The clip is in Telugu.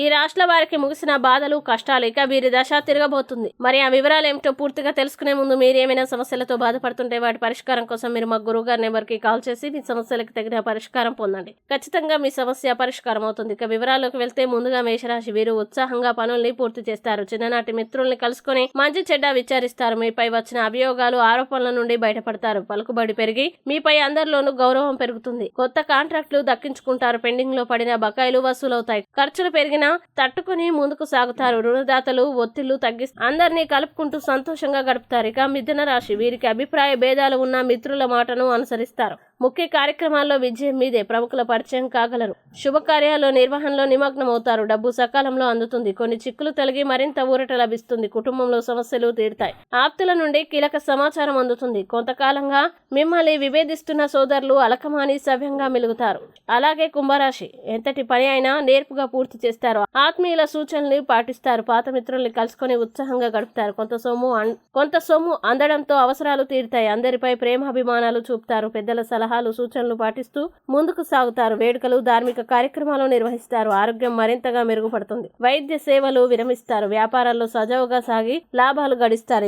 ఈ రాష్ట్ర వారికి ముగిసిన బాధలు కష్టాలు ఇక వీరి దశ తిరగబోతుంది. మరి ఆ వివరాలు ఏమిటో పూర్తిగా తెలుసుకునే ముందు మీరు ఏమైనా సమస్యలతో బాధపడుతుంటే వాటి పరిష్కారం కోసం మీరు మా గురువు గారి నెంబర్కి కాల్ చేసి మీ సమస్యలకు తగిన పరిష్కారం పొందండి. ఖచ్చితంగా మీ సమస్య పరిష్కారం అవుతుంది. ఇక వివరాల్లోకి వెళ్తే ముందుగా మేషరాశి వీరు ఉత్సాహంగా పనుల్ని పూర్తి చేస్తారు. చిన్ననాటి మిత్రుల్ని కలుసుకొని మంచి చెడ్డ విచారిస్తారు. మీపై వచ్చిన అభియోగాలు ఆరోపణల నుండి బయటపడతారు. పలుకుబడి పెరిగి మీపై అందరిలోనూ గౌరవం పెరుగుతుంది. కొత్త కాంట్రాక్టులు దక్కించుకుంటారు. పెండింగ్లో పడిన బకాయిలు వసూలవుతాయి. ఖర్చులు పెరిగిన తట్టుకుని ముందుకు సాగుతారు. రుణదాతలు ఒత్తిళ్ళు తగ్గి అందరినీ కలుపుకుంటూ సంతోషంగా గడుపుతారు. ఇక మిథున రాశి వీరికి అభిప్రాయ భేదాలు ఉన్న మిత్రుల మాటను అనుసరిస్తారు. ముఖ్య కార్యక్రమాల్లో విజయం మీదే ప్రముఖుల పరిచయం కాగలరు. శుభకార్యాల్లో నిర్వహణలో నిమగ్నమవుతారు. డబ్బు సకాలంలో అందుతుంది. కొన్ని చిక్కులు తొలగి మరింత ఊరట లభిస్తుంది. కుటుంబంలో సమస్యలు తీరుతాయి. ఆప్తుల నుండి కీలక సమాచారం అందుతుంది. కొంతకాలంగా మిమ్మల్ని విభేదిస్తున్న సోదరులు అలకమాని సవ్యంగా మెలుగుతారు. అలాగే కుంభరాశి. ఎంతటి పని అయినా నేర్పుగా పూర్తి చేస్తారు. ఆత్మీయుల సూచనలు పాటిస్తారు. పాత మిత్రుల్ని కలుసుకొని ఉత్సాహంగా గడుపుతారు. కొంత సొమ్ము కొంత సొమ్ము అందడంతో అవసరాలు తీరుతాయి. అందరిపై ప్రేమాభిమానాలు చూపుతారు. పెద్దల సలహాలు సూచనలు పాటిస్తూ ముందుకు సాగుతారు. వేడుకలు ధార్మిక కార్యక్రమాలు నిర్వహిస్తారు. ఆరోగ్యం మరింతగా మెరుగుపడుతుంది. వైద్య సేవలు విరమిస్తారు. వ్యాపారాల్లో సజావుగా సాగి లాభాలు గడిస్తారు.